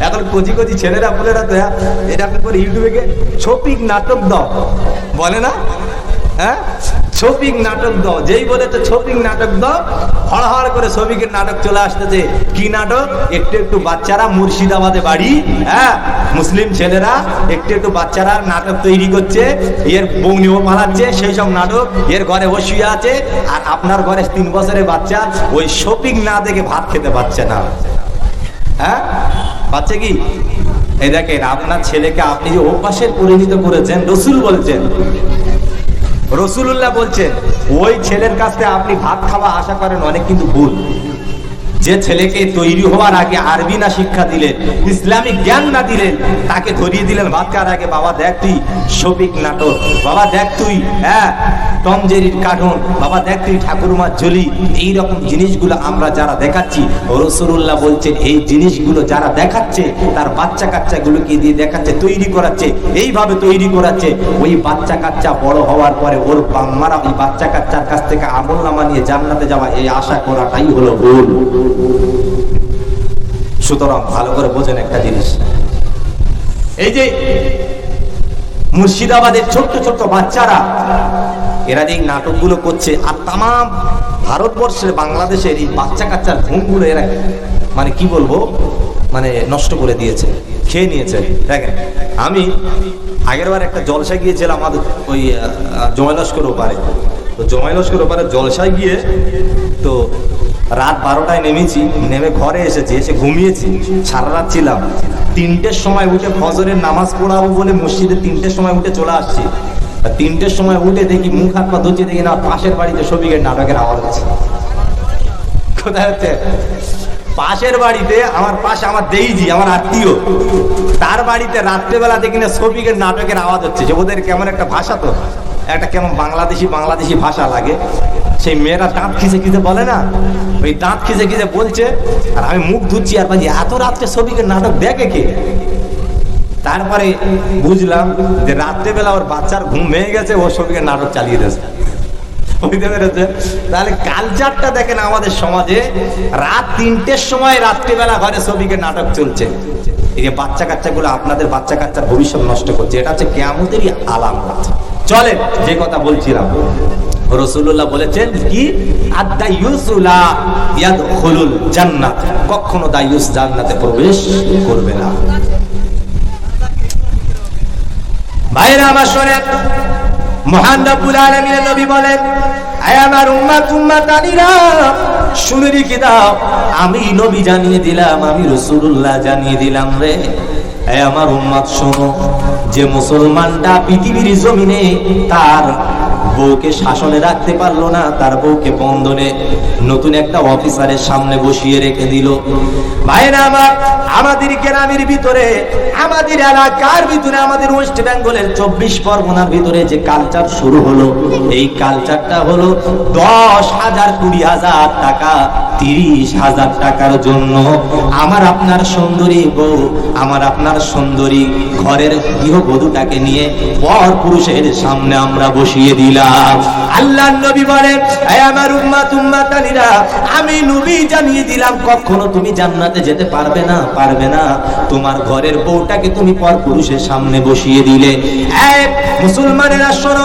এখন কচি কচি ছেলেরা পুলেরা তো হ্যাঁ, এরকম করে ইউটিউবে গিয়ে ছপিক নাটক দাও। বলে না? হ্যাঁ? ছবিক নাটক দাও। যেই বলে তো ছবিক নাটক দাও হড় হড় করে ছবিকের নাটক চলে আসতেছে। কি নাটক? একটু একটু বাচ্চারা মুর্শিদাবাদে বাড়ি হ্যাঁ? মুসলিম ছেলেরা একটু একটু বাচ্চারা নাটক তৈরি করছে এর বৌনিও পালাচ্ছে সেই সব নাটক এর ঘরে বসিয়ে আছে আর আপনার ঘরে তিন বছরের বাচ্চা ওই শপিং না দেখে ভাত খেতে পারছে না। হ্যাঁ? পাচ্ছে কি? এই দেখেন, আপনার ছেলেকে আপনি যে অভ্যাসের পরিণত করেছেন, রসুল বলছেন। রসুল্লাহ বলছেন, ওই ছেলের কাছে আপনি ভাত খাওয়া আশা করেন, অনেক কিন্তু ভুল। যে ছেলেকে তৈরি হওয়ার আগে আরবি না শিক্ষা দিলেন, ইসলামিক জ্ঞান না দিলেন, তাকে ধরিয়ে দিলেন ভাত খাওয়ার আগে, বাবা দেখ তুই শফিক নাটক, বাবা দেখ তুই হ্যাঁ টম জেরির কার্টুন, বাবা দেখ তুই ঠাকুরমার ঝুলি এইরকম জিনিসগুলো আমরা যারা দেখাচ্ছি রসুল্লাহ বলছেন, এই জিনিসগুলো যারা দেখাচ্ছে, তার বাচ্চা কাচ্চাগুলোকে দিয়ে দেখাচ্ছে, তৈরি করাচ্ছে, এইভাবে তৈরি করাচ্ছে। ওই বাচ্চা কাচ্চা বড় হওয়ার পরে ওর বাম্মারা ওই বাচ্চা কাচ্চার কাছ থেকে আমল নামা নিয়ে জান্নাতে যাওয়া, এই আশা করাটাই হলো ভুল। সুতরাং ভালো করে বোঝেন একটা জিনিস। এই যে মুর্শিদাবাদের ছোট্ট ছোট্ট বাচ্চারা, এরা যে নাটকগুলো করছে আর তাম ভারতবর্ষের বাংলাদেশের এই বাচ্চা কাচ্চার ঘুমগুলো এরা মানে কি বলব? মানে নষ্ট করে দিয়েছে, খেয়ে নিয়েছে। দেখেন, আমি আগের বার একটা জলসায় গিয়েছিলাম আমাদের ওই জয়লস্কর ওপারে। তো জয়লস্কর ওপারে জলসায় গিয়ে তো রাত বারোটায় নেমেছি, নেমে ঘরে এসেছি এসে ঘুমিয়েছি, সারা রাত ছিলাম। তিনটের সময় উঠে ফজরের নামাজ পড়াবো বলে মসজিদে তিনটের সময় উঠে চলে আসছি। তিনটের সময় উঠে দেখি মুখ হাত পা ধুচ্ছে, দেখি না, পাশের বাড়িতে সবিকের নাটকের আওয়াজ হচ্ছে কোথায় হচ্ছে? পাশের বাড়িতে আমার পাশে আমার দেইজি, আমার আত্মীয়। তার বাড়িতে রাত্রেবেলা দেখি না সবিকের নাটকের আওয়াজ হচ্ছে। যে ওদের কেমন একটা ভাষা তো। একটা কেমন বাংলাদেশি বাংলাদেশি ভাষা লাগে। সেই মেয়েরা দাঁত খিসে খিসে বলে না? ওই দাঁত খিসে খিসে বলছে, আর আমি মুখ ধুচ্ছি আর বলছি, এত রাত্রে ছবিকে নাটক দেখে কে? তারপরে বুঝলাম যে রাত্রেবেলা ওর বাচ্চার ঘুম ভেঙে গেছে, ও ছবিকে নাটক চালিয়ে দিয়েছে। তাহলে কালচারটা দেখেন আমাদের সমাজে, রাত তিনটের সময় রাত্রিবেলা ঘরে ছবিকে নাটক চলছে। এই যে বাচ্চা কাচ্চাগুলো আপনাদের বাচ্চা কাচ্চার ভবিষ্যৎ নষ্ট করছে, এটা হচ্ছে কেমতেরই আলামত। চলে, যে কথা বলছিলাম। রসুল্লাহ বলেছেন কি? জান্নাত। কখনো দাইউস জান্নাতে প্রবেশ করবে না। ভাইরা নবী বলেন আমার দাও, আমি নবী জানিয়ে দিলাম, আমি রাসূলুল্লাহ জানিয়ে দিলাম রে। আমার উম্মাত, শোনো যে মুসলমানটা পৃথিবীর জমিনে তার বউকে শাসনে রাখতে পারল না, তার বউকে বন্ধনে নতুন একটা অফিসারের সামনে বসিয়ে রেখে দিল। ভাইরা আমার, আমাদের গ্রামের ভিতরে, আমাদের এলাকার ভিতরে, আমাদের ওয়েস্ট বেঙ্গলের চব্বিশ পরগনার ভিতরে যে কালচার শুরু হলো, এই কালচারটা হলো দশ হাজার কুড়ি হাজার টাকা তিরিশ হাজার টাকার জন্য আমার আপনার সুন্দরী বউ, আমার আপনার সুন্দরী ঘরের গৃহবধূটাকে নিয়ে পর পুরুষের সামনে আমরা বসিয়ে দিলাম। আল্লাহ নবী বলেন, "এই আমার উম্মাত উম্মাতানিরা আমি নবী জানিয়ে দিলাম, কখনো তুমি জান্নাতে যেতে পারবে না পারবে না। তোমার ঘরের বউটাকে তুমি পর পুরুষের সামনে বসিয়ে দিলে। মুসলমানেরা শোনো,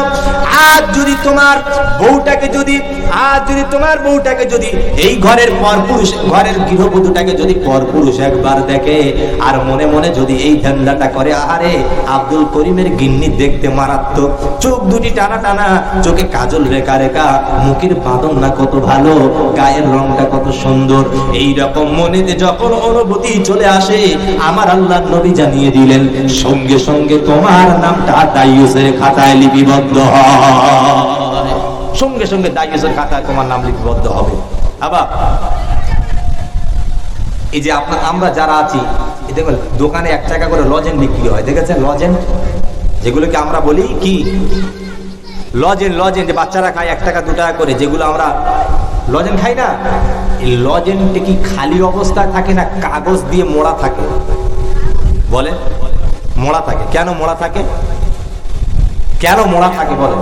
আজ যদি তোমার বউটাকে যদি, আজ যদি তোমার বউটাকে যদি এই ঘরের পর পুরুষ ঘরের গৃহবধূটাকে যদি পর পুরুষ একবার দেখে, আর মনে মনে যদি এই ধান্দাটা করে আরে আব্দুল করিমের গিন্নি দেখতে মারাত্মক। চোখ দুটি টানা টানা, চোখে কাজল রেখা রেখা, মুখের বাদন না কত ভালো, গায়ের রংটা কত সুন্দর। এই রকম মনেতে যখন অনুভূতি চলে আসে, আমার আল্লাহ নবী জানিয়ে দিলেন, সঙ্গে সঙ্গে তোমার নামটা দাইয়ুসের খাতায় লিপিবদ্ধ হয়। সঙ্গে সঙ্গে দাইয়ুসের খাতায় তোমার নাম লিপিবদ্ধ হবে। আবার এই যে আপনার আমরা যারা আছি দেখুন, দোকানে এক টাকা করে লজেন বিক্রি হয়, দেখেছেন লজেন যেগুলোকে আমরা বলি কি? লজেন লজেন যে বাচ্চারা খায় এক টাকা, দু টাকা করে, যেগুলো আমরা লজেন খাই না? এই লজেনটা কি খালি অবস্থায় থাকে না কাগজ দিয়ে মোড়া থাকে? বলে মোড়া থাকে। কেন মোড়া থাকে? কেন মোড়া থাকে বলে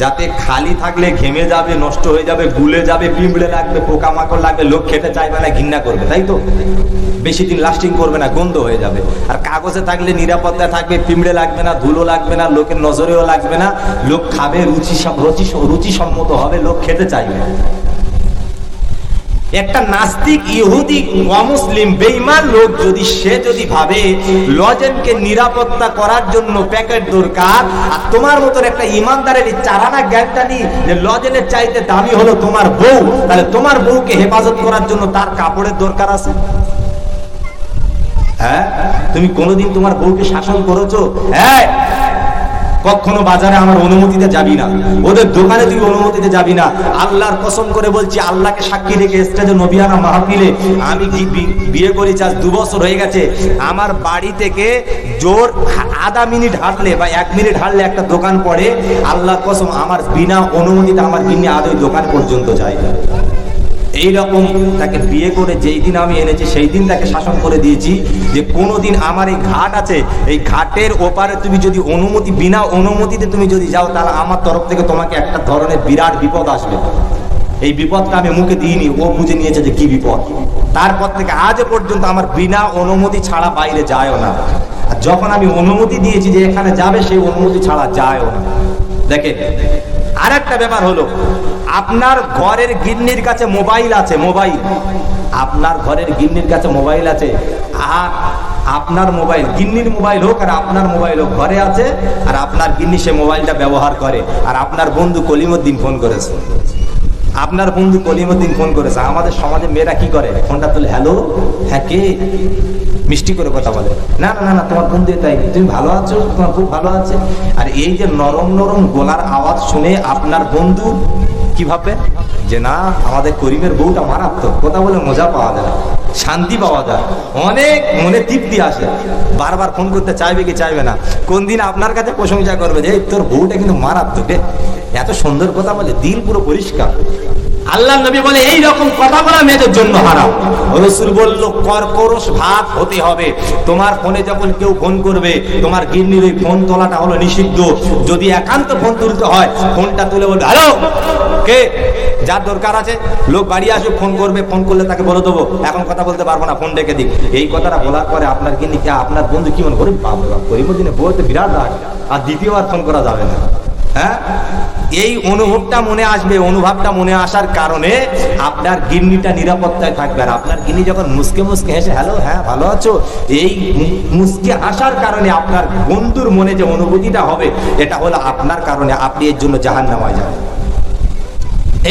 যাতে খালি থাকলে ঘেমে যাবে, নষ্ট হয়ে যাবে, গুলে যাবে, পিঁপড়ে লাগবে, পোকামাকড় লাগবে, লোক খেতে চাইবে না, ঘৃণা করবে, তাই তো? বেশি দিন লাস্টিং করবে না, গন্ধ হয়ে যাবে। আর কাগজে থাকলে নিরাপত্তা থাকবে, পিঁপড়ে লাগবে না, ধুলো লাগবে না, লোকের নজরেও লাগবে না, লোক খাবে, রুচি রুচি রুচিসম্মত হবে, লোক খেতে চাইবে। একটা নাস্তিক ইহুদি অমুসলিম বেইমান লোক যদি সে যদি ভাবে লজেনকে নিরাপত্তা করার জন্য প্যাকেট দরকার, আর তোমার মতন একটা ইমানদারের চারানা জ্ঞানটা নি যে লজেনের চাইতে দামি হলো তোমার বউ, তাহলে তোমার বউকে হেফাজত করার জন্য তার কাপড়ের দরকার আছে? হ্যাঁ? তুমি কোনোদিন তোমার বউকে শাসন করেছ? হ্যাঁ? কখনো বাজারে আমার অনুমতিতে যাবি না। ওদের দোকানে তুই অনুমতিতে যাবি না। আল্লাহর কসম করে বলছি, আল্লাহকে সাক্ষী রেখে স্টেজে নবিয়ানা মাহফিলে আমি কি বিয়ে করেছি, আজ দু বছর হয়ে গেছে। আমার বাড়ি থেকে জোর আধা মিনিট হাঁটলে বা এক মিনিট হাঁটলে একটা দোকান পড়ে। আল্লাহর কসম, আমার বিনা অনুমতিতে আমার বিনে আদৌ দোকান পর্যন্ত যায়। এই রকম তাকে বিয়ে করে যেই দিন আমি এনেছি, সেই দিন তাকে শাসন করে দিয়েছি যে কোনোদিন আমার এই ঘাট আছে, এই ঘাটের ওপারে তুমি যদি অনুমতি, বিনা অনুমতিতে তুমি যদি যাও, তাহলে আমার তরফ থেকে তোমাকে একটা ধরনের বিরাট বিপদ আসবে। এই বিপদটা আমি মুখে দিইনি, ও বুঝে নিয়েছে যে কি বিপদ। তারপর থেকে আজ পর্যন্ত আমার বিনা অনুমতি ছাড়া বাইরে যায়ও না। আর যখন আমি অনুমতি দিয়েছি যে এখানে যাবে, সেই অনুমতি ছাড়া যায়ও না। দেখে আর একটা ব্যাপার হলো আপনার ঘরের গিন্নির কাছে মোবাইল আছে, মোবাইল। আপনার ঘরের গিন্নির কাছে মোবাইল আছে। আর আপনার মোবাইল, গিন্নির মোবাইল হোক আর আপনার মোবাইল হোক, ঘরে আছে আর আপনার গিন্নি সে মোবাইলটা ব্যবহার করে। আর আপনার বন্ধু কলিমুদ্দিন ফোন করেছে। আপনার বন্ধু কলিমুদ্দিন ফোন করেছে। আমাদের সমাজে মেয়েরা কি করে? ফোনটা তুলে, হ্যালো? হ্যাঁ কে? মিষ্টি করে কথা বলে। না না না তোমার বন্ধু তাই তুমি ভালো আছো? তোমার খুব ভালো আছে? আর এই যে নরম নরম গলার আওয়াজ শুনে আপনার বন্ধু কি ভাববে যে না, আমাদের করিমের বউটা মারাত্মক। কথা বলে মজা পাওয়া যায় শান্তি পাওয়া যায় অনেক মনে তৃপ্তি আসে। বারবার ফোন করতে চাইবে কি চাইবে না। কোন দিন আপনার কাছে প্রশংসা করবে যে তোর বউটা কিন্তু মারাত্মক রে। এত সুন্দর কথা বলে দিল পুরো পরিষ্কার। আল্লাহ নবী বলে, এই রকম কথা বলা মেয়েদের জন্য হারাম। রসুল বলল কর্করস ভাব হতে হবে। তোমার ফোনে যখন কেউ ফোন করবে, তোমার গিন্নির ওই ফোন তোলাটা হলো নিষিদ্ধ। যদি একান্ত ফোন তুলতে হয়, ফোনটা তুলে বলবে, হ্যালো, কে? যার দরকার আছে? লোক বাড়ি আসুক, ফোন করবে, ফোন করলে তাকে বলে দেবো। এখন কথা বলতে পারব না, ফোন ডেকে দিক। এই কথাটা বলার পরে আপনার গিন্নি আপনার বন্ধু কি মনে করি বাপ করিমুদ্দিনে বউতে বিরাট রাগ। আর দ্বিতীয়বার ফোন করা যাবে না। হ্যাঁ? এই অনুভবটা মনে আসবে অনুভবটা মনে আসার কারণে আপনার গিন্নিটা নিরাপত্তায় থাকবে। আর আপনার গিন্নি যখন মুসকে মুসকে হেসে, হ্যালো হ্যাঁ ভালো আছো? এই মুসকে আসার কারণে আপনার বন্ধুর মনে যে অনুভূতিটা হবে, এটা হলো আপনার কারণে আপনি এর জন্য জাহান নামায় যাবেন।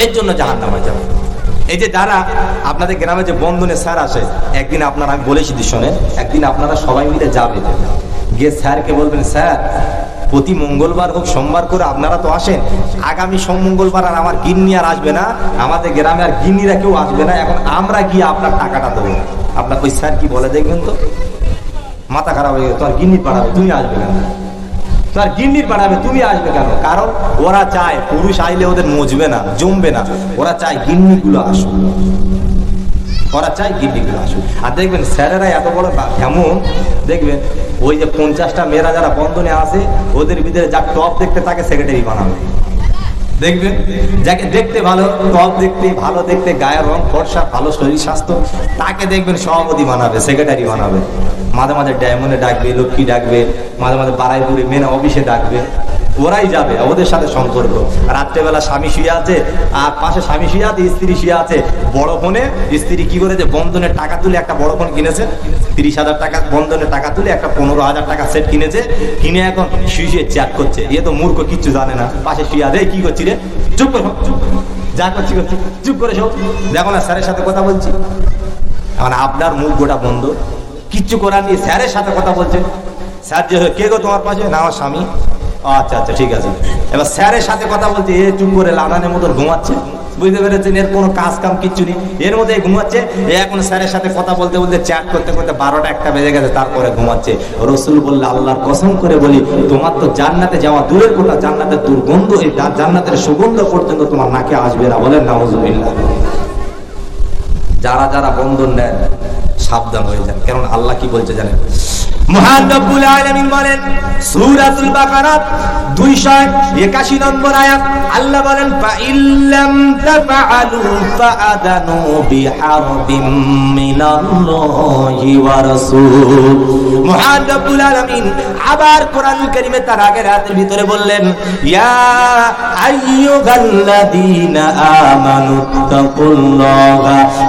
এর জন্য জাহান নামায় যাবেন। এই যে যারা আপনাদের গ্রামে যে বন্ধনে স্যার আসে, একদিন আপনারা, আমি বলেছি শোনেন, একদিন আপনারা সবাই মিলে যাবে। গিয়ে স্যারকে বলবেন, স্যার প্রতি মঙ্গলবার হোক, সোমবার করে আপনারা তো আসেন। আগামী সোম মঙ্গলবার আর আমার গিন্নি আর আসবে না। আমাদের গ্রামে আর গিন্নিরা কেউ আসবে না। এখন আমরা গিয়ে আপনার টাকাটা দেবো। আপনার ওই স্যার কি বলে দেখবেন তো? মাথা খারাপ হয়ে গেছে। তোমার গিন্নি পাঠাবে তুমি আসবে না তার গিন্নির বাড়াবে তুমি আসবে কেন? কারণ ওরা চায়, পুরুষ আইলে ওদের মজবে না, জমবে না। ওরা চায় গিন্নি গুলো আসুক। ওরা চায় গিন্নি গুলো আসুক। আর দেখবেন স্যারেরা এত বড় কেমন? দেখবেন ওই যে পঞ্চাশটা মেয়েরা যারা বন্ধনে আছে, ওদের ভিতরে যা টপ দেখতে তাকে সেক্রেটারি বানাবে। দেখবেন? যাকে দেখতে ভালো টপ দেখতে, ভালো দেখতে, গায়ের রং, ফর্সা, ভালো শরীর, স্বাস্থ্য, তাকে দেখবেন সভাপতি বানাবে, সেক্রেটারি বানাবে। মাঝে মাঝে ডায়মন্ডে ডাকবে, লক্ষ্মী ডাকবে, মাঝে মাঝে বারাইপুরে মেনা অফিসে ডাকবে। ওরাই যাবে, ওদের সাথে সম্পর্ক। রাত্রেবেলা স্বামী শুয়ে আছে, আর পাশে স্বামী শুয়ে আছে, স্ত্রী শুয়ে আছে। বড় ফোনে স্ত্রী কি করেছে? বন্ধনের টাকা তুলে একটা বড় ফোন কিনেছে। তিরিশ হাজার টাকা বন্ধনের টাকা তুলে একটা পনেরো হাজার টাকা সেট কিনেছে। কিনে এখন শুয়ে শুয়ে চ্যাট করছে। এ তো মূর্খ, কিচ্ছু জানে না। পাশে শুয়ে আছে কি করছি রে? চুপ করে যা করছি করছি। চুপ করে সব দেখো না, স্যারের সাথে কথা বলছি। এখন আপনার মুখ গোটা বন্ধ। কিচ্ছু করার নিয়ে স্যারের সাথে কথা বলছেন স্যার যে, কে গো তোমার পাশে? না, আমার স্বামী। আচ্ছা আচ্ছা ঠিক আছে। এবার স্যারের সাথে কথা বলছে এ চুপ করে লাগানের মতো ঘুমাচ্ছে। বুঝতে পেরেছেন? এর কোনো কাজ কাম কিচ্ছু নেই। এর মধ্যে ঘুমাচ্ছে। এ এখন স্যারের সাথে কথা বলতে বলতে চ্যাট করতে করতে বারোটা একটা বেজে গেছে, তারপরে ঘুমাচ্ছে। রসুল বললে, আল্লাহর কসম করে বলি, তোমার তো জান্নাতে যাওয়া দূরের কথা, জান্নাতের দুর্গন্ধ, এই জান্নাতের সুগন্ধ পর্যন্ত তোমার নাকে আসবে না বলেন নাউজুবিল্লাহ। যারা যারা বন্ধন নেন সাবধান হয়ে যান। কারণ আল্লাহ কি বলছে জানেন? মহান রব্বুল বলেন, সূরাতুল বাকারা 281 নম্বর আয়াত, আল্লাহ বলেন আবার কোরআন কারীমে তার আগের আয়াতের ভিতরে বললেন, ইয়া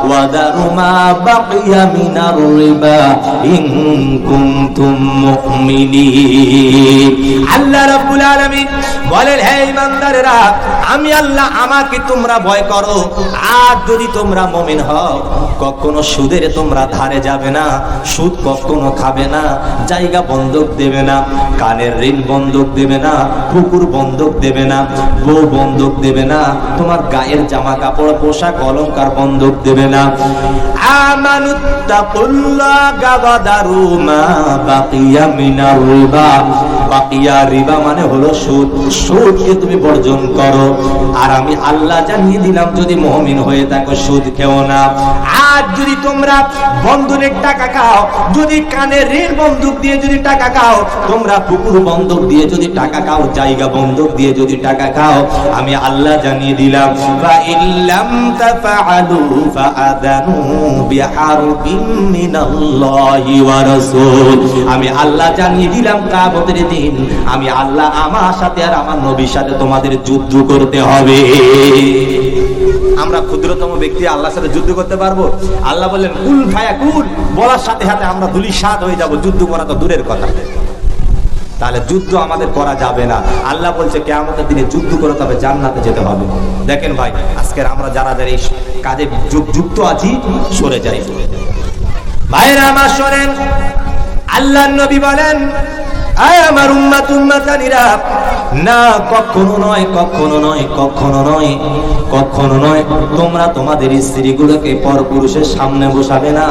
ওয়া দারু মা বাকিয়া মিনার রিবা ইন আল্লাহ বলেন হে আমি আল্লাহ আমাকে তোমরা ভয় করো আর যদি তোমরা মুমিন হও কখনো সুদের তোমরা ধারে যাবে না, সুদ কখনো খাবে না, জায়গা বন্ধক দেবে না, কানের ঋণ বন্ধক দেবে না পুকুর বন্ধক দেবে না, বউ বন্ধক দেবে না, তোমার গায়ের জামা কাপড় পোশাক, অলংকার বন্ধক দেবে না। মানে হলো সুদ। সুদকে তুমি বর্জন করো। আর আমি আল্লাহ জানিয়ে দিলাম, যদি মুমিন হয়ে থাকো, সুদ খেও না। আর যদি তোমরা বন্ধনের টাকা খাও, যদি কানের ঋণ বন্ধক দিয়ে যদি টাকা খাও, তোমরা পুকুর বন্ধক দিয়ে যদি টাকা খাও, জায়গা বন্ধক দিয়ে যদি টাকা খাও, আমি আল্লাহ জানিয়ে দিলাম বা ইল্লাম তাফআলু ফাআদানু বিহারবিন মিনাল্লাহি ওয়া রাসূল। আমি আল্লাহ জানিয়ে দিলাম, কিয়ামতের দিন আমি আল্লাহ আমার সাথে আর আমার নবীর সাথে তোমাদের যুদ্ধ করতে হবে। আমরা ক্ষুদ্রতম ব্যক্তি, আল্লাহর সাথে যুদ্ধ করতে পারব? আল্লাহ বললেন, কুল ফায়া কুল। বলার সাথে সাথে আমরা ধুলি সাত হয়ে যাব। যুদ্ধ করা তো দূরের কথা। তাহলে যুদ্ধ আমাদের করা যাবে না। আল্লাহ বলছে কেমতের দিনে যুদ্ধ করে তবে জান্নাতে যেতে হবে। দেখেন ভাই, আজকের আমরা যারা যারা এই কাজে যুক- যুক্ত আছি, সরে যাই। ভাইরা আমার শোনেন আল্লাহ নবী বলেন, আয় আমার উম্মাত উম্মাতানিরা না, কখনো নয় কখনো নয় কখনো নয় কখনো নয়। তোমরা তোমাদের স্ত্রীগুলোকে পরপুরুষের সামনে বসাবে না।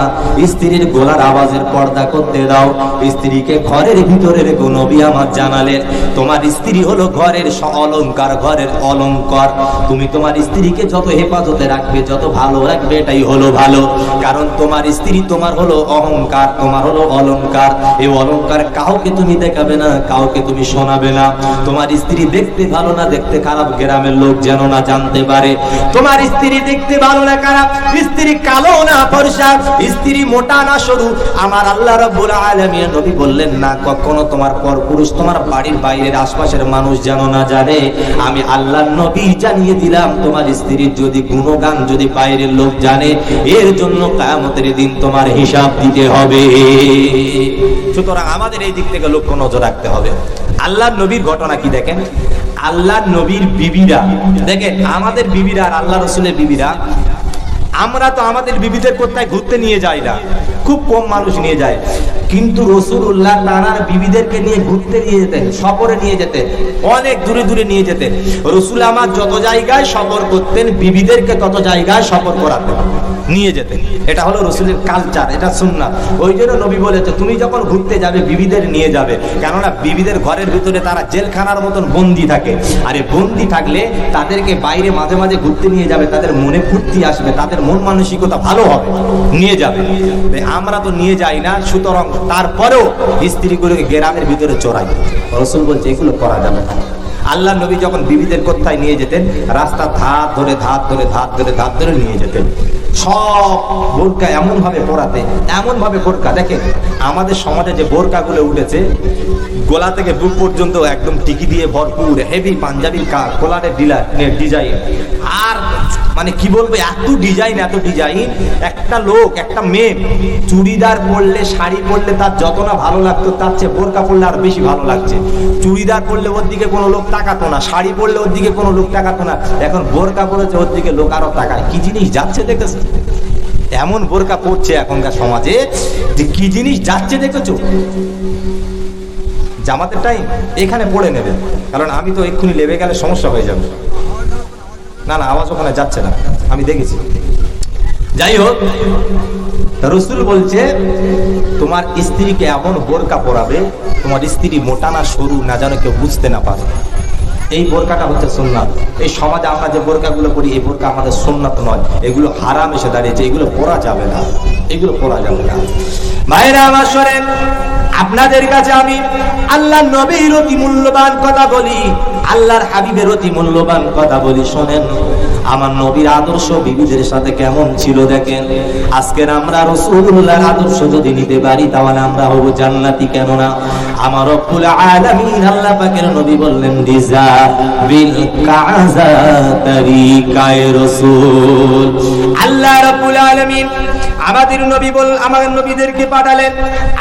স্ত্রীর গোলার আওয়াজের পর্দা করতে দাও। স্ত্রীকে ঘরের ভিতরে রেখো নবী আমার জানালেন, তোমার স্ত্রী হলো ঘরের অলংকার ঘরের অলংকার তুমি তোমার স্ত্রীকে যত হেফাজতে রাখবে, যত ভালো রাখবে, এটাই হলো ভালো। কারণ তোমার স্ত্রী তোমার হলো অহংকার, তোমার হলো অলংকার এই অলংকার কাউকে তুমি দেখাবে না, কাউকে তুমি শোনাবে না। তোমার স্ত্রী দেখতে ভালো না, দেখতে খারাপ। গ্রামের লোক যেন না জানতে পারে। তোমার স্ত্রী দেখতে ভালো না, খারাপ। স্ত্রী কালো না, ফর্সা। স্ত্রী মোটা না, সরু। আমার আল্লাহ রাব্বুল আলামিন নবী বললেন, না, কখনো তোমার পরপুরুষ, তোমার বাড়ির বাইরের আশপাশের মানুষ যেন না জানে। আমি আল্লাহ নবী জানিয়ে দিলাম, তোমার স্ত্রীর যদি গুণগান, যদি বাইরের লোক জানে, এর জন্য কায়ামতের দিন তোমার হিসাব দিতে হবে। সুতরাং আমাদের এই দিক থেকে লক্ষ্য নজর রাখতে হবে। আল্লাহ নবীর ঘটনা কি দেখেন? আল্লাহ নবীর বিবিরা। দেখেন, আমাদের বিবিরা আর আল্লাহ রসুলের বিবিরা। আমরা তো আমাদের বিবিদের কোথায় ঘুরতে নিয়ে যাই না। খুব কম মানুষ নিয়ে যায়। কিন্তু রসুল্লাহ তারার বিবিদেরকে নিয়ে ঘুরতে নিয়ে যেতেন, সফরে নিয়ে যেতেন, অনেক দূরে দূরে নিয়ে যেতেন। রসুল আমার যত জায়গায় সফর করতেন, বিবিদেরকে তত জায়গায় সফর করাতেন, নিয়ে যেতেন। এটা হলো রসুলের কালচার এটা শুননা ওই জন্য নবী বলেছে, তুমি যখন ঘুরতে যাবে, বিবিদের নিয়ে যাবে। কেননা বিবিদের ঘরের ভিতরে তারা জেলখানার মতন বন্দি থাকে। আর এই বন্দি থাকলে তাদেরকে বাইরে মাঝে মাঝে ঘুরতে নিয়ে যাবে, তাদের মনে ফুর্তি আসবে, তাদের মন মানসিকতা ভালো হবে। নিয়ে যাবে। আমরা তো নিয়ে যাই না, সুতরাং তারপরেও স্ত্রীগুলোকে গ্রামের ভিতরে চড়াই। রসুল বলছে, এগুলো করা যাবে না। আল্লাহ নবী যখন বিবিদের কোথায় নিয়ে যেতেন, রাস্তা ধার ধরে ধার ধরে ধার ধরে ধার ধরে নিয়ে যেতেন। সব বোরকা এমন ভাবে পরাতে এমন ভাবে বোরকা। দেখে আমাদের সমাজে যে বোরকাগুলো উঠেছে, গোলা থেকে বুক পর্যন্ত একদম টিকি দিয়ে ভরপুর হেভি পাঞ্জাবি কা কোলারের ডিলা ডিজাইন। আর মানে কি বলব, এত ডিজাইন এত ডিজাইন একটা লোক, একটা মেয়ে, চুড়িদার পরলে, শাড়ি পরলে তার যত না ভালো লাগতো, তার চেয়ে বোরকা পরলে আর বেশি ভালো লাগছে। চুড়িদার পরলে ওর দিকে কোনো লোক তাকাতো না, শাড়ি পরলে ওর দিকে কোনো লোক তাকাতো না। এখন বোরকা পরেছে, ওর দিকে লোক আরও তাকায়। কি জিনিস যাচ্ছে দেখেছ এমন বোরকা পড়ছে এখনকার সমাজে যে কি জিনিস যাচ্ছে দেখেছ জামাতের টাইম এখানে পড়ে নেবে। কারণ আমি তো এক্ষুনি লেবে গেলে সমস্যা হয়ে যাবে। না না, আওয়াজ ওখানে যাচ্ছে না। আমি দেখেছি। যাই হোক রসুল বলছে, তোমার স্ত্রীকে এমন বোরকা পরাবে, তোমার স্ত্রী মোটা না সরু না যেন কেউ বুঝতে না পারে। এই বোরকাটা হচ্ছে সোননাথ এই সমাজে আমরা যে বোরকাগুলো পরি, এই বোরকা আমাদের সোননাথ নয়। এগুলো হারাম এসে দাঁড়িয়েছে, এগুলো পরা যাবে না। এগুলো পরা যাবে না। ভাইরা আপনাদের কাছে আমি আল্লাহ নবীর অতি মূল্যবান কথা বলি, আল্লাহর হাবিবের অতি মূল্যবান কথা বলি, শোনেন, আমার নবীর আদর্শ বিবিদের সাথে কেমন ছিল দেখেন? আজকের আমরা রসুল্লাহর আদর্শ যদি নিতে পারি, তাহলে আমরা হব জান্নাতি, কেননা আমার রব্বুল আল্লাহ পাকের নবী বললেন আল্লাহ রাব্বুল আলামিন আমাদের নবী বল আমাদের নবীদেরকে পাঠালেন?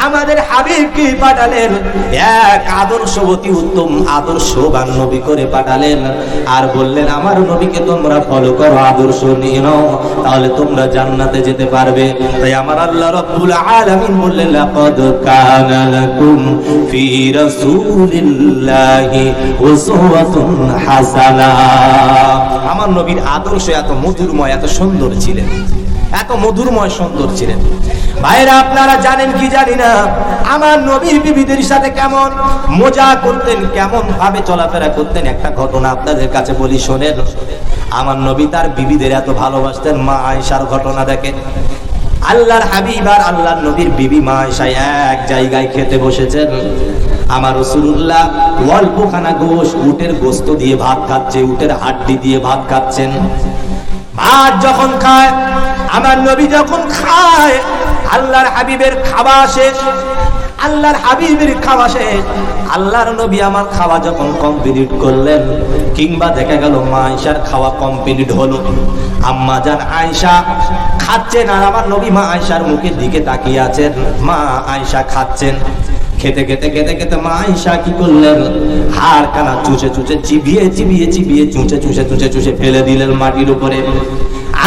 আমাদের হাবিবকে পাঠালেন? এক আদর্শবতী উত্তম আদর্শবান নবী করে পাঠালেন। আর বললেন, আমার নবীকে তোমরা ফলো করো, আদর্শ নিয়ে নাও, তাহলে তোমরা জান্নাতে যেতে পারবে। তাই আমার আল্লাহ রাব্বুল আলামিন বললেন, লাকাদ কানা লাকুম ফি রাসূলিল্লাহি উসওয়াতুন হাসানা। আমার নবীর আদর্শ এত মধুরময়, এত সুন্দর ছিলেন। এত মধুরময় সুন্দর ছিলেন। ভাইরা আপনারা জানেন কি জানি না? আমার নবীর বিবিদের সাথে কেমন মজা করতেন কেমন ভাবে চলাফেরা করতেন, একটা ঘটনা আপনাদের কাছে বলি, শোনেন। আমার নবী তার বিবিদের এত ভালোবাসতেন, মা আয়সার ঘটনা দেখেন। আল্লাহর হাবিব আর আল্লাহর নবীর বিবি মা আয়সা এক জায়গায় খেতে বসেছেন। আমার রসুল্লাহ অল্পখানা গোশ, উটের গোস্ত দিয়ে ভাত খাচ্ছে, উটের হাড্ডি দিয়ে ভাত খাচ্ছেন। ভাত যখন খায় আমার নবী যখন খায়, আল্লাহর হাবিবের খাওয়া শেষ, আল্লাহর হাবিবের খাওয়া শেষ, আল্লাহর নবী আমার খাওয়া যখন কমপ্লিট করলেন, কিংবা দেখা গেল মা আয়সার খাওয়া কমপ্লিট হলো। আম্মা জান আয়সা খাচ্ছেন আর আমার নবী মা আয়সার মুখের দিকে তাকিয়ে আছেন। মা আয়সা খাচ্ছেন। খেতে খেতে খেতে খেতে মা আয়সা কি করলেন? হাড় কানা চুষে চুষে চিবিয়ে চিবিয়ে চিবিয়ে চুষে চুষে চুষে চুষে ফেলে দিলেন মাটির উপরে।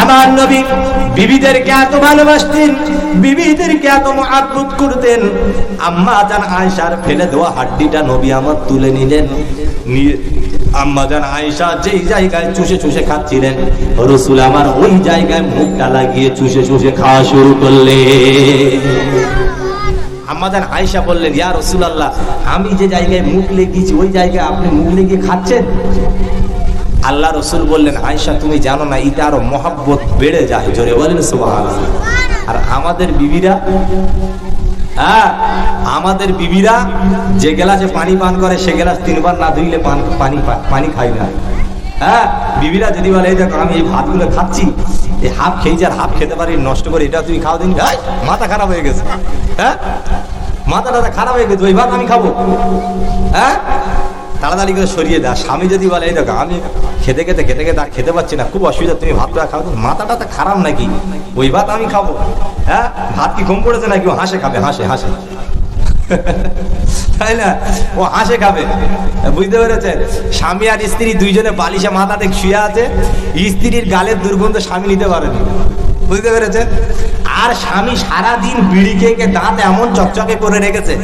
আমার নবী বিবিদেরকে এত ভালোবাসতেন, বিবিদেরকে এত মহাব্বত করতেন। আম্মা জান আয়সার ফেলে দেওয়া হাড্ডিটা নবী আমার তুলে নিলেন। আম্মা জান আয়সা যেই জায়গায় চুষে চুষে খাচ্ছিলেন, রসুল আমার ওই জায়গায় মুখটা লাগিয়ে চুষে চুষে খাওয়া শুরু করলে আমাদের আয়সা বললেন, ইয়া রসুলাল্লাহ, আমি যে জায়গায় মুখ লেগেছি, ওই জায়গায় আপনি মুখ লেগে খাচ্ছেন? আল্লাহ রসুল বললেন আয়সা তুমি জানো না এটা আরও মহাব্বত বেড়ে যায়? জোরে বলেন আর আমাদের বিবিরা হ্যাঁ আমাদের বিবিরা যে গেলাসে পানি পান করে, সে গেলাস তিনবার না ধুইলে পান, পানি খাই না। হ্যাঁ বিবিরা যদি বলে, এই দেখো, আমি এই ভাতগুলো খাচ্ছি, এই হাফ খেয়েছি আর হাফ খেতে পারি, নষ্ট করে এটা তুমি খাও দিন। মাথা খারাপ হয়ে গেছে। হ্যাঁ মাথা টাথা খারাপ হয়ে গেছে ওই ভাত আমি খাব। হ্যাঁ তাড়াতাড়ি করে সরিয়ে দেয় স্বামী যদি বলে, এই দেখো, আমি খেতে খেতে খেতে খেতে আর খেতে পাচ্ছি না, খুব অসুবিধা, তুমি ভাতটা খাও। মাথাটা তো খারাপ নাকি? ওই ভাত আমি খাব। হ্যাঁ? ভাত কি কম পড়েছে নাকি? ও হাসে খাবে, হাসে হাসে। তাই না? ও হাসে খাবে। বুঝতে পেরেছেন? স্বামী আর স্ত্রী দুইজনে বালিশে মাথাতে শুয়ে আছে। স্ত্রীর গালের দুর্গন্ধ স্বামী নিতে পারেনি। বুঝতে পেরেছেন? আর স্বামী সারাদিন বিড়ি খেয়ে দাঁত এমন চকচকে করে রেখেছে,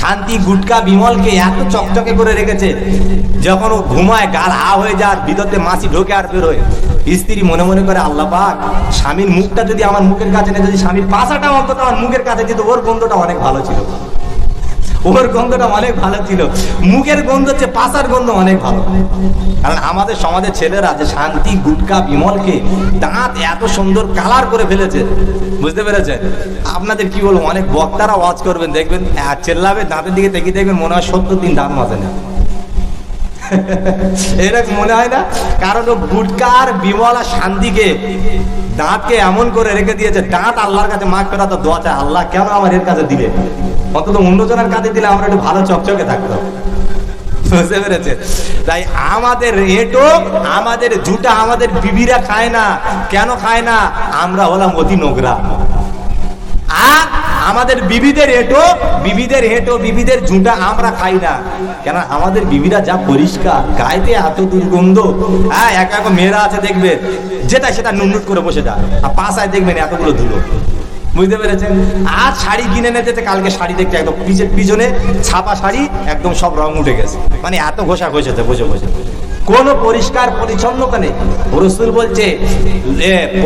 শান্তি, গুটকা, বিমলকে এত চকচকে করে রেখেছে, যখন ও ঘুমায়, গাল হা হয়ে যায়, আর ভিতরতে মাছি ঢোকে আর বেরোয় স্ত্রী মনে মনে করে, আল্লাহ পাক, স্বামীর মুখটা যদি আমার মুখের কাছে নেই, যদি স্বামীর পাশাটা অন্তত আমার মুখের কাছে যেত ওর গন্ধটা অনেক ভালো ছিল। ওর গন্ধটা অনেক ভালো ছিল। মুখের গন্ধ হচ্ছে পাশার গন্ধ অনেক ভালো। কারণ আমাদের সমাজের ছেলেরা যে শান্তি, গুটকা, বিমলকে দাঁত এত সুন্দর কালার করে ফেলেছে, বুঝতে পেরেছেন? আপনাদের কি বলব, অনেক বক্তারা ওয়াজ করবেন, দেখবেন চেল্লাবে, দাঁতের দিকে দেখি দেখবেন, মনে হয় সত্তর দিন দাঁত মাজে না। এরকম মনে হয় না? কারণ ও গুটকা আর বিমল শান্তিকে দাঁতকে এমন করে রেখে দিয়েছে, দাঁত আল্লাহর কাছে মাগ ফেরা তো দোয়া চায় আল্লাহ কেন আমার এর কাছে দিলে অন্তত অন্যজনের কাছে দিলে আমরা একটু ভালো চকচকে থাকতাম। বুঝতে পেরেছে তাই আমাদের এটো, আমাদের জুটা, আমাদের বিবিরা খায় না। কেন খায় না? আমরা হলাম অতি নোংরা। আর আমাদের বিবিদের হেঁটো বিবিদের হেঁটো, বিবিদের ঝুঁটা আমরা খাই না। কেন? আমাদের বিবিরা যা পরিষ্কার, গায়েতে এত দুর্গন্ধ। হ্যাঁ এক এক মেয়েরা আছে, দেখবে। যেটা সেটা নুননুট করে বসে যায়। আর পাশায় দেখবেন এতগুলো ধুলো। বুঝতে পেরেছেন? আজ শাড়ি কিনে নিতে কালকে শাড়ি দেখতে একদম পিছের পিছনে ছাপা শাড়ি, একদম সব রং উঠে গেছে। মানে এত ঘোষা ঘষেছে বসে বসে কোন পরিষ্কার পরিচ্ছন্নতা নেই। রসুল বলছে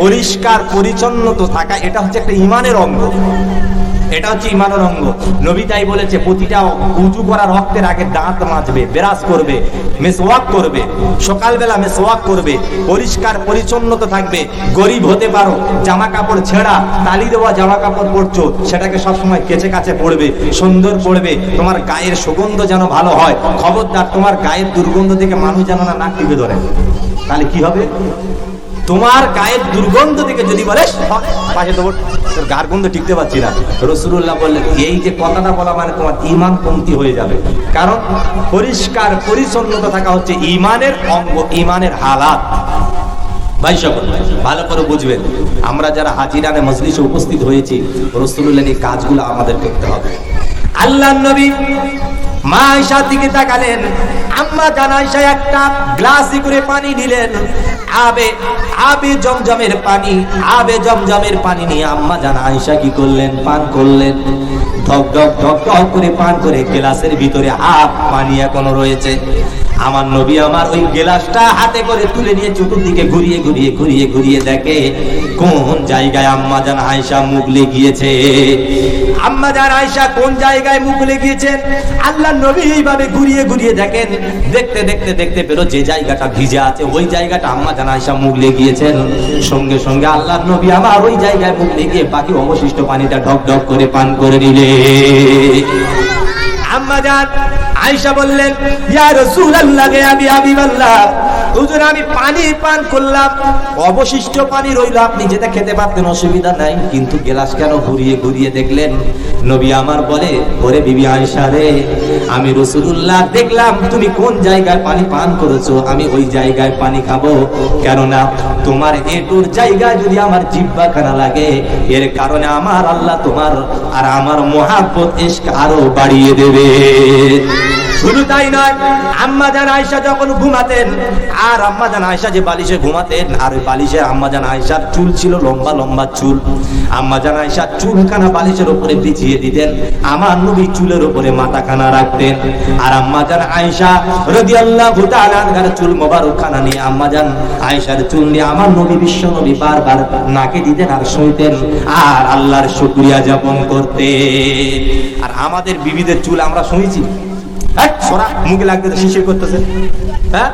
পরিষ্কার পরিচ্ছন্ন তো থাকা, এটা হচ্ছে একটা ইমানের অঙ্গ। এটা হচ্ছে ইমানের অঙ্গ। নবী তাই বলেছে, প্রতিটা উঁচু করা রক্তের আগে দাঁত মাজবে বেরাস করবে, মেসওয়াক করবে, সকালবেলা মেসওয়াক করবে, পরিষ্কার পরিচ্ছন্নতা থাকবে, গরিব হতে পারো, জামা কাপড় ছেঁড়া, তালি দেওয়া জামা কাপড় পরছো, সেটাকে সবসময় কেচে কাছে পড়বে, সুন্দর পড়বে, তোমার গায়ের সুগন্ধ যেন ভালো হয়, খবরদার, তোমার গায়ের দুর্গন্ধ থেকে মানুষ যেন না নাক টিপে ধরে। তাহলে কি হবে? তোমার গায়ের দুর্গন্ধ থেকে যদি বলে, পাশে দেবো, তোর গার গন্ধ টিকতে পারছি না। রসুল্লাহ বললেন, এই যে কথাটা বলা মানে তোমার ইমান কমতি হয়ে যাবে। কারণ পরিষ্কার পরিচ্ছন্নতা থাকা হচ্ছে ইমানের অঙ্গ ইমানের হালাত। ভাই সকল, ভালো করে বুঝবেন, আমরা যারা হাজিরানে মজলিসে উপস্থিত হয়েছি রসুল্লাহ এই কাজগুলো আমাদের করতে হবে। আল্লাহ নবী মা আয়সার দিকে তাকালেন। আম্মা জান আয়সা একটা গ্লাসে করে পানি নিলেন। আবে আবে জমজমের পানি, আবে জমজমের পানি নিয়ে আম্মা জান আয়সা কি করলেন? পান করলেন। ধক ঢক ধক ঢক করে পান করে গ্লাসের ভিতরে হাফ পানি এখনও রয়েছে। আমার নবী আমার ওই গেলাসটা হাতে করে তুলে নিয়ে চতুর্দিকে ঘুরিয়ে ঘুরিয়ে ঘুরিয়ে ঘুরিয়ে দেখে কোন জায়গায় আম্মা জান আয়সা মুখ লেগিয়েছে। আম্মা জান আয়সা কোন জায়গায় মুখ লেগিয়েছেন? আল্লাহ নবী এইভাবে ঘুরিয়ে ঘুরিয়ে দেখেন। দেখতে দেখতে দেখতে পেল যে জায়গাটা ভিজে আছে, ওই জায়গাটা আম্মা জান আয়সা মুখ লেগিয়েছেন। সঙ্গে সঙ্গে আল্লাহ নবী আমার ওই জায়গায় মুখ লেগিয়ে বাকি অবশিষ্ট পানিটা ঢক ঢক করে পান করে নিলে বললেন আমি হাবিবাল্লাহ। হুজুর, আমি পানি পান করলাম, অবশিষ্ট পানি রইল, আপনি যেটা খেতে পারতেন অসুবিধা নাই, কিন্তু কেন ঘুরিয়ে ঘুরিয়ে দেখলেন? নবী আমার বলে, ওরে বিবি রে, আমি রাসূলুল্লাহ দেখলাম, তুমি কোন জায়গায় পানি পান করেছ? আমি ওই জায়গায় পানি খাব। কেননা তোমার এটুর জায়গায় যদি আমার জিহ্বা খানা লাগে, এর কারণে আমার আল্লাহ তোমার আর আমার মহাব্বত ইশক আরও বাড়িয়ে দেবে। শুধু তাই নয়, আম্মা জান আয়সা যখন ঘুমাতেন, আর আম্মা জান আয়সা যে বালিশে ঘুমাতেন, আর ওই বালিশে আম্মা জান আয়সার চুল ছিল লম্বা লম্বা চুল। আম্মা জান আয়সা চুলখানা বালিশের উপরে বিছিয়ে দিতেন, আমার নবী চুলের উপরে মাথাখানা রাখতেন। আর আম্মা জান আয়সা রাদিয়াল্লাহু তাআলা আনহার চুল মোবারক খানা নিয়ে আম্মা জান আয়সার চুল নিয়ে আমার নবী বিশ্ব নবী বারবার নাকে দিতেন আর শুনতেন আর আল্লাহর শুকরিয়া যাপন করতে আর আমাদের বিবিদের চুল আমরা শুনেছি সরা, মুখে লাগতে শিশির করতেছে। হ্যাঁ?